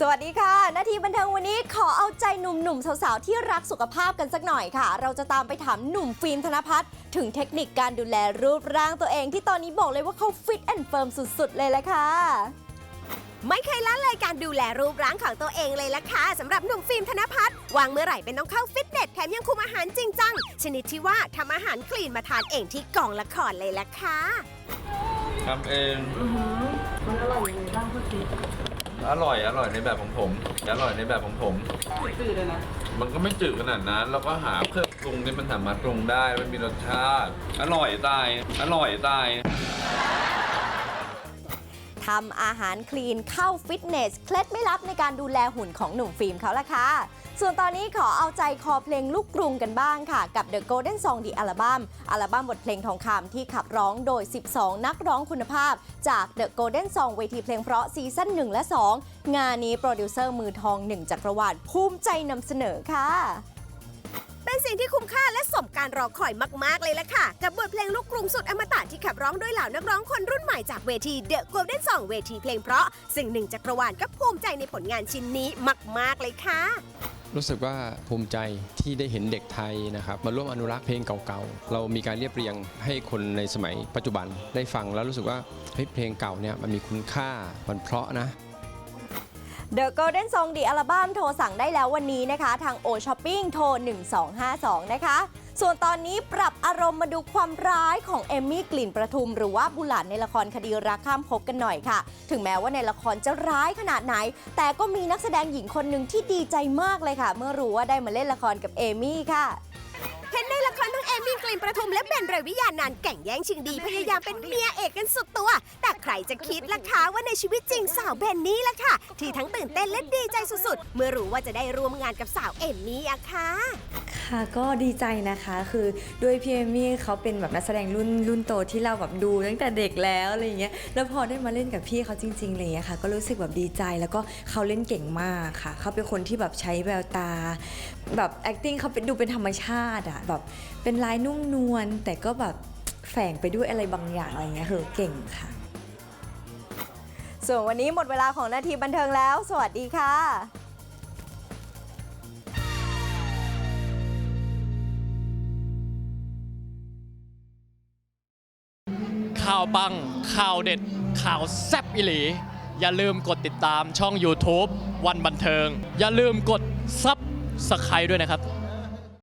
สวัสดีค่ะ นาทีบันเทิงวันนี้ขอเอาใจหนุ่มๆสาวๆที่รักสุขภาพกันสักหน่อยค่ะ เราจะตามไปถามหนุ่มฟิล์มธนพัฒน์ถึงเทคนิคการดูแลรูปร่างตัวเอง ที่ตอนนี้บอกเลยว่าเขาฟิตแอนด์เฟิร์มสุดๆ เลยละค่ะ ไม่เคยละเลยการดูแลรูปร่างของตัวเองเลยล่ะค่ะสำหรับหนุ่มฟิล์มธนพัฒน์วางเมื่อไหร่เป็นต้องเข้าฟิตเนสแถมยังคุมอาหารจริงจังชนิดที่ว่าทำอาหารคลีนมาทานเองที่กองละครเลยล่ะค่ะทำเองมันอร่อยยังไงบ้างพูดสิ อร่อยอร่อยในแบบของผมอร่อยในแบบของผมจืดเลยนะมันก็ไม่จืดขนาดนั้น แล้วก็หาเครื่องปรุงที่มันสามารถปรุงได้มันมีรสชาติ อร่อยตาย อร่อยตาย ทำอาหารคลีนเข้าฟิตเนส เคล็ดไม่ลับในการดูแลหุ่นของหนุ่มฟิล์มเขาละค่ะ ส่วนตอนนี้ขอเอาใจคอเพลงลูกกรุงกันบ้างค่ะ กับ The Golden Song The Album อัลบั้มบทเพลงทองคำที่ขับร้องโดย 12 นักร้องคุณภาพ จาก The Golden Song เวทีเพลงเพราะซีซั่น1และ 2 งานนี้โปรดิวเซอร์มือทองหนึ่งจักรวาลภูมิใจนำเสนอค่ะ เป็นสิ่งที่คุ้มค่าและสมการรอคอยมาก ๆ เลยล่ะค่ะ กับบทเพลงลูกกรุงสุดอมตะที่ขับร้องโดยเหล่านักร้องคนรุ่นใหม่จากเวทีเดอะโกลเด้นสองเวทีเพลงเพราะ ซึ่งหนึ่งจักรวาลก็ภูมิใจในผลงานชิ้นนี้มาก ๆ เลยค่ะ รู้สึกว่าภูมิใจที่ได้เห็นเด็กไทยนะครับมาร่วมอนุรักษ์เพลงเก่าๆ เรามีการเรียบเรียงให้คนในสมัยปัจจุบันได้ฟังแล้วรู้สึกว่าเฮ้ยเพลงเก่าเนี่ยมันมีคุณค่ามันเพราะนะ The Golden Song The Album โทรสั่งได้แล้ววันนี้นะคะ ทาง O Shopping โทร 1252 นะคะ ส่วนตอนนี้ปรับอารมณ์มาดูความร้ายของเอมมี่กลิ่นประทุม หรือว่าบุหลานในละครคดีรักข้ามภพกันหน่อยค่ะ ถึงแม้ว่าในละครจะร้ายขนาดไหน แต่ก็มีนักแสดงหญิงคนหนึ่งที่ดีใจมากเลยค่ะ เมื่อรู้ว่าได้มาเล่นละครกับเอมี่ค่ะ เห็นในละครทั้งเอมี่กลิ่นประทุมและเบนเรวิยานานแก่งแย่งชิงดีพยายามเป็นเมียเอกกันสุดตัว แต่ใครจะคิดล่ะคะว่าในชีวิตจริงสาวเบนนี่ล่ะค่ะ ที่ทั้งตื่นเต้นและดีใจสุดๆ เมื่อรู้ว่าจะได้ร่วมงานกับสาวเอมมี่อะค่ะ ค่ะก็ดีใจนะคะคือด้วยพี่เอมี่เขาเป็นแบบนักแสดงรุ่นรุ่นโตที่เราแบบดูตั้งแต่เด็กแล้วอะไรอย่างเงี้ยแล้วพอได้มาเล่นกับพี่เขาจริงๆอะไรอย่างเงี้ยค่ะก็รู้สึกแบบดีใจแล้วก็เขาเล่นเก่งมากค่ะ เขาเป็นคนที่แบบใช้แววตา แบบ acting เขาเป็นดูเป็นธรรมชาติอะแบบเป็นลายนุ่มนวลแต่ก็แบบแฝงไปด้วยอะไรบางอย่างอะไรเงี้ยคือเก่งค่ะ ส่วนวันนี้หมดเวลาของนาทีบันเทิงแล้ว สวัสดีค่ะ ข่าวปัง ข่าวเด็ด ข่าวแซ่บอิหลี อย่าลืมกดติดตามช่อง YouTube วันบันเทิง อย่าลืมกดซับสไครด้วยนะครับ